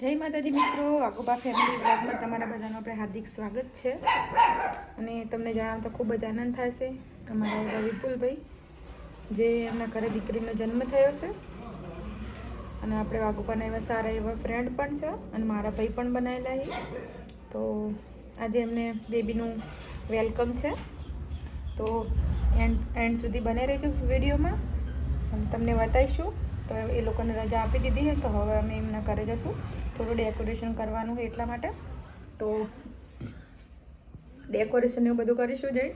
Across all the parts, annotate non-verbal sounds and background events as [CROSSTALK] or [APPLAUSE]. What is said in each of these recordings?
જય માતાજી મિત્રો, વાઘોબા ફેમિલી બ્લોગમાં તમારા બધાનું આપણે હાર્દિક સ્વાગત છે. અને તમને જણાવતા ખૂબ જ આનંદ થશે. અમારા એવા વિપુલભાઈ, જે એમના ઘરે દીકરીનો જન્મ થયો છે. અને આપણે વાઘોબાના એવા સારા એવા ફ્રેન્ડ પણ છે અને મારા ભાઈ પણ બનાવેલા છે. તો આજે એમને બેબીનું વેલકમ છે. તો એન્ડ એન્ડ સુધી બને રહેજો વિડીયોમાં તમને બતાવીશું તો એ લોકોને રજા આપી દીધી છે તો હવે અમે એમના ઘરે જશું. થોડું ડેકોરેશન કરવાનું છે એટલા માટે. તો ડેકોરેશન એવું બધું કરીશું જઈ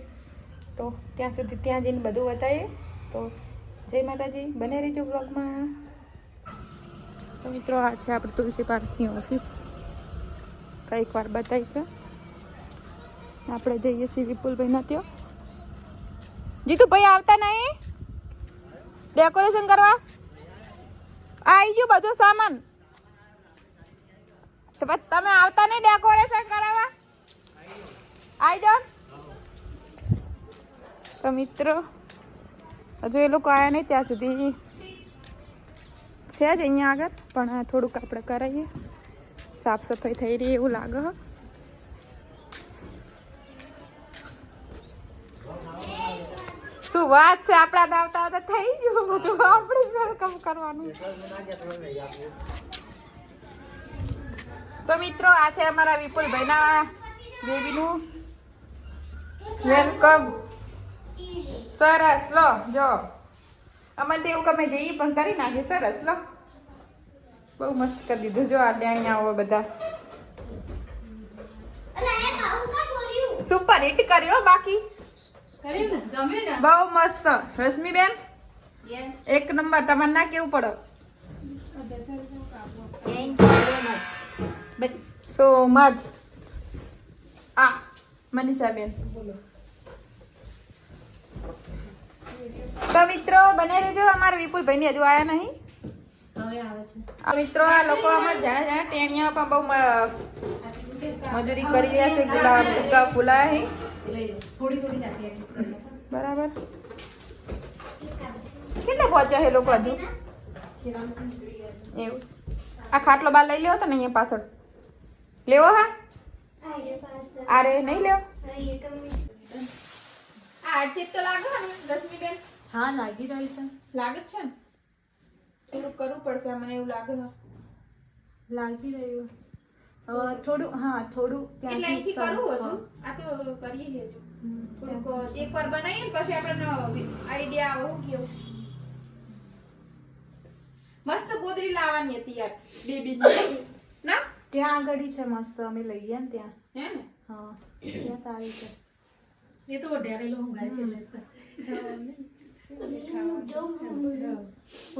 તો ત્યાં સુધી ત્યાં જઈને બધું બતાવીએ. તો જય માતાજી બને રહીજો બ્લોગમાં તો મિત્રો, આ છે આપણે તુલસી પાર્કની ઓફિસ કંઈક વાર બતાવીશે. આપણે જઈએ છીએ વિપુલભાઈના ત્યાં. જીતુભાઈ આવતા નહીં? ડેકોરેશન કરવા? આવી ગયું બધું સામાન. તો પછી તમે આવતા નહીં ડેકોરેશન કરાવવા? આવી જાઓ. તો મિત્રો, હજુ એ લોકો આવ્યા નહીં ત્યાં સુધી. છે જ અહીંયા આગળ, પણ થોડુંક આપણે કરાવીએ. સાફ સફાઈ થઈ રહી એવું લાગે શું વાત છે? આપણા આવતા થઈ ગયું બધું આપણે વેલકમ કરવાનું. તો મિત્રો આ છે અમારા વિપુલભાઈના બેબીનું. વેલકમ સરસ લો જો. અમને તો એવું ગમે જઈએ પણ કરી નાખ્યું સરસ લો. બહુ મસ્ત કરી દીધું જો આ અહીંયા આવો બધા. સુપર હિટ કર્યો બાકી. બહુ મસ્ત. રશ્મિબેન? એક નંબર તમારે ના કેવું પડો? સો મચ આ મનીષાબેન. તો મિત્રો બને રહેજો અમારા વિપુલભાઈ ની હજુ આવ્યા નહીં? આ મિત્રો આ લોકો અમારે જાણે જાણે ટેણિયા પણ બહુ મજૂરી કરી રહ્યા છે. ગુલાબ ફુગ્ગા બરાબર. કેટલા પહોંચ્યા છે લોકો હજુ? એવું આ ખાટલો બાર લઈ લેવો તો ને અહીંયા પાછળ. લેવો હા? અરે નહીં લેવો? આ તો લાગે ને રશ્મિબેન હા લાગી રહી છે. લાગે છે ને? થોડુંક કરવું પડશે મને એવું લાગે લાગી રહ્યું. થોડું હા થોડું ત્યાંથી કરવું હતું આ તો કરીએ હજુ. થોડુંક. એકવાર બનાવીએ પછી આપણને આઈડિયા આવું હું કેવું મસ્ત ગોદરી લાવવાની હતી યાર બેબી ના. ત્યાં આગળ છે મસ્ત અમે લઈ ગયા ને ત્યાં. હે ને? હા ત્યાં સારી છે. એ તો છે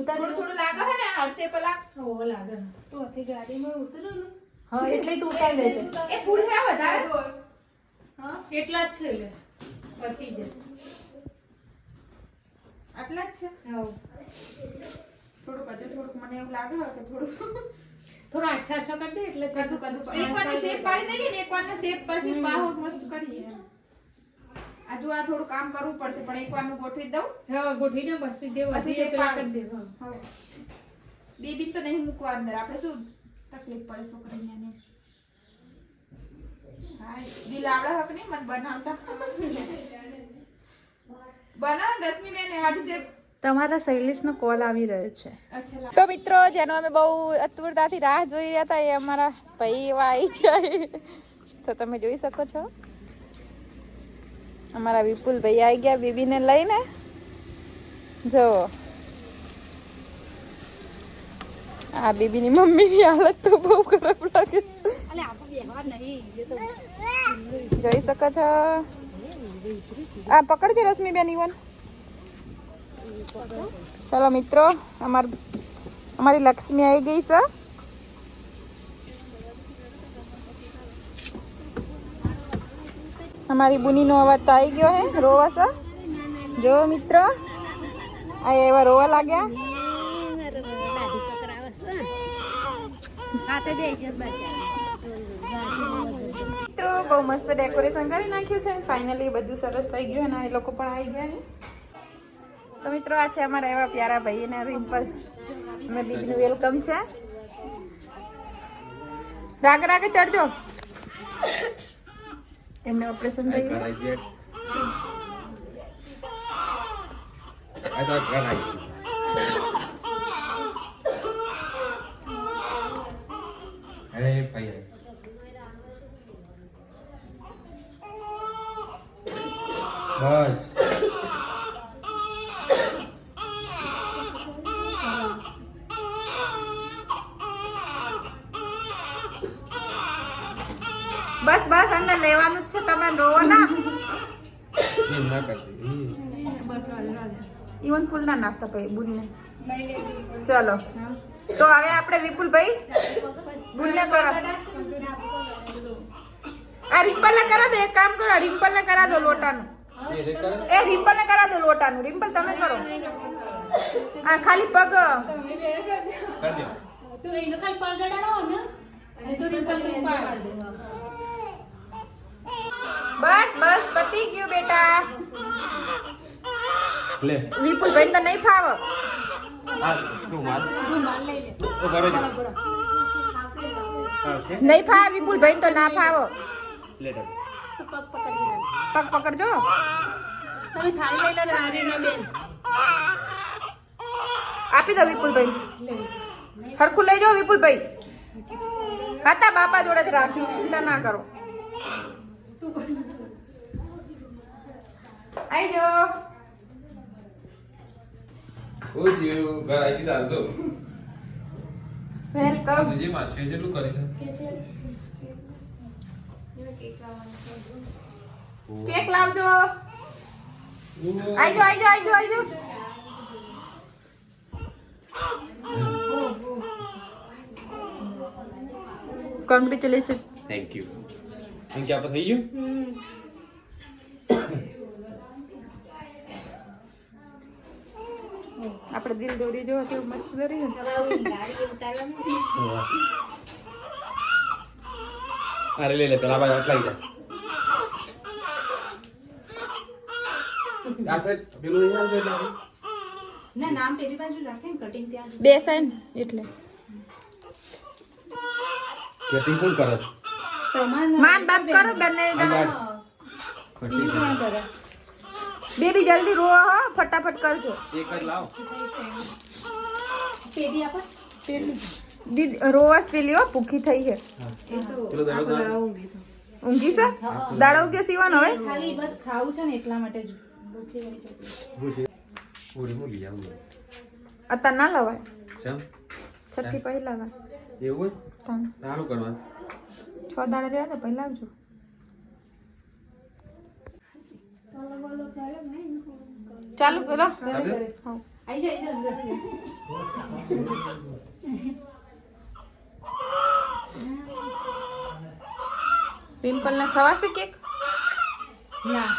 થોડું થોડું લાગે છે ને હરસે પેલા? ઓવો લાગે. તો હતી ગાડીમાં ઉતરો ને હા એટલે તું ઉતારી દેજે એ ફૂલ છે વધારે? હા? એટલા જ છે એટલે. પતી જાય. આટલા જ છે. થોડુંક હજુ થોડુંક મને એવું લાગે કે [LAUGHS] થોડું થોડો આછા આછો કરી દે એટલે કદુ કદુ એકવાર શેપ પાડી દઈએ ને એકવાર શેપ પછી બાહો મસ્ત કરીએ. આજુ આ થોડું કામ કરવું પડશે પણ એકવારનું ગોઠવી દઉં. હા ગોઠવીને બસી દે પછી બસી તે પેલા. કરી દે હા. બેબી તો નહીં મૂકવા અંદર આપણે શું તકલીફ પડે છોકરીને ને હા દિલ આવડે હક નહીં મત બનાવતા? [LAUGHS] બનાવ રશ્મિ બેન હાડી છે તમારા શૈલેષનો કોલ આવી રહ્યો છે. તો મિત્રો જેનો અમે બહુ અતુરતાથી રાહ જોઈ રહ્યા હતા એ અમારા ભાઈ એવા આવી જાય તો તમે જોઈ શકો છો. અમારા વિપુલ ભાઈ આવી ગયા બેબીને લઈને. જો. આ બેબીની મમ્મીની હાલત તો બહુ ખરાબ લાગે છે. જોઈ શકો છો. આ પકડજો રશ્મિ બેન ઈવન. ચલો મિત્રો, અમાર અમારી લક્ષ્મી આવી ગઈ છે. અમારી બુનીનો અવાજ તો આવી ગયો હે, રોવા છે. જો મિત્રો આ એવા રોવા લાગ્યા. મિત્રો, બહુ મસ્ત ડેકોરેશન કરી નાખ્યું છે. ફાઇનલી બધું સરસ થઈ ગયું અને એ લોકો પણ આવી ગયા તો મિત્રો આ છે અમારા એવા પ્યારા ભાઈ અને રિમ્પલ. અમે દીદીનું વેલકમ છે. રાગ રાગે ચડજો. એમને ઓપરેશન થયું. I thought અરે ભાઈ બસ બસ બસ અંદર લેવાનું જ છે. તમે રોવો ના. ઈવન પુલ ના નાખતા ભાઈ બુનને ચલો. તો હવે આપણે વિપુલભાઈ બુનને કરો. આ રિમ્પલ ને કરા દો એક કામ કરો રિમ્પલ ને કરા દો લોટાનું. એ રિમ્પલ? ને કરા દો લોટાનું. રિમ્પલ તમે કરો. આ ખાલી પગ. તું એનો ખાલી પગડાડો ને અને તો રિમ્પલ ને પાડ દે બસ બસ પતી ગયું બેટા. લે. વિપુલભાઈ તો નહીં ફાવ. આ તું માર. રૂમાલ લઈ લે તો હા છે. નહીં ફાવ વિપુલભાઈ તો ના ફાવ. લે તો. પગ પકડી પગ પકડજો. તમે થાળી લઈ લો નારીને બેન. આપી દો વિપુલભાઈ ભાઈ હરખું લઈ જાઓ વિપુલભાઈ હતા બાપા જોડે જ રાખીશ ચિંતા ના કરો. આઈ જો જીવ ઘર આવી ગયા તો વેલકમ જે માસે જેટલું કરી છે કેક લાવજો આઈ જો આઈ જો આઈ જો આઈ જો કોંગ્રેચ્યુલેશન થેન્ક યુ કે આપણે થઈ ગયું આપણે દિલ દોડી જો કેવું મસ્ત દોરી અરે લે લે પેલા બાજુ અટલાઈ જા આ સાઈડ પેલું એટલે ના નામ પેલી બાજુ રાખે ને કટિંગ ત્યાં બે સાઈન એટલે કટિંગ કોણ કરે તમારે માન બાપ કરો બંને બેબી જલ્દી રો હો ફટાફટ કરજો. એક જ લાવ. પેટી આપો. દીદ રોવાસ પેલી હો ભૂખી થઈ છે. ઊંઘી છે. દાડો ઉગ્યો સીવાનો હવે ખાલી બસ ખાવું છે ને એટલા માટે જ. ભૂખી છે. ઓડી ના લવાય. ચમ? છઠ્ઠી પહેલા લાવાય એવું. જ કરવાનું છ દાડા રહ્યા તો પહેલા આવજો. ચાલુ કરો. પિમ્પલ ને ખવાશે કેક? ના.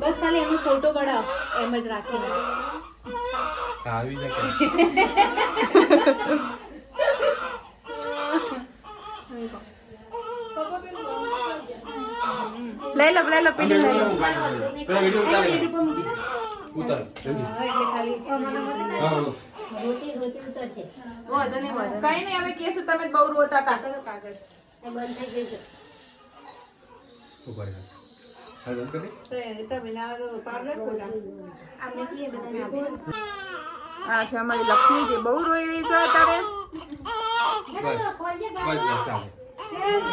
બસ ખાલી એનો ફોટો પડાવ એમ જ રાખીને. ખાવી [LAUGHS] ને કે લઈ લો લઈ લો પેલી લઈ લો પેલા વિડિયો ઉતારે પેટી પર મૂકી દે ઉતાર એટલે ખાલી હા હા. રોતી રોતી ઉતરશે. વાંધો નહીં વાંધો કઈ નહીં હવે કેસ તમે બહુ રોતા હતા. કરો કાગળ. એ બંધ થઈ જશે ઉપર હા બંધ કરી આમને કીએ બધાને આ છે અમારી લક્ષ્મી જે બહુ રોઈ રહી છે અત્યારે. બસ બસ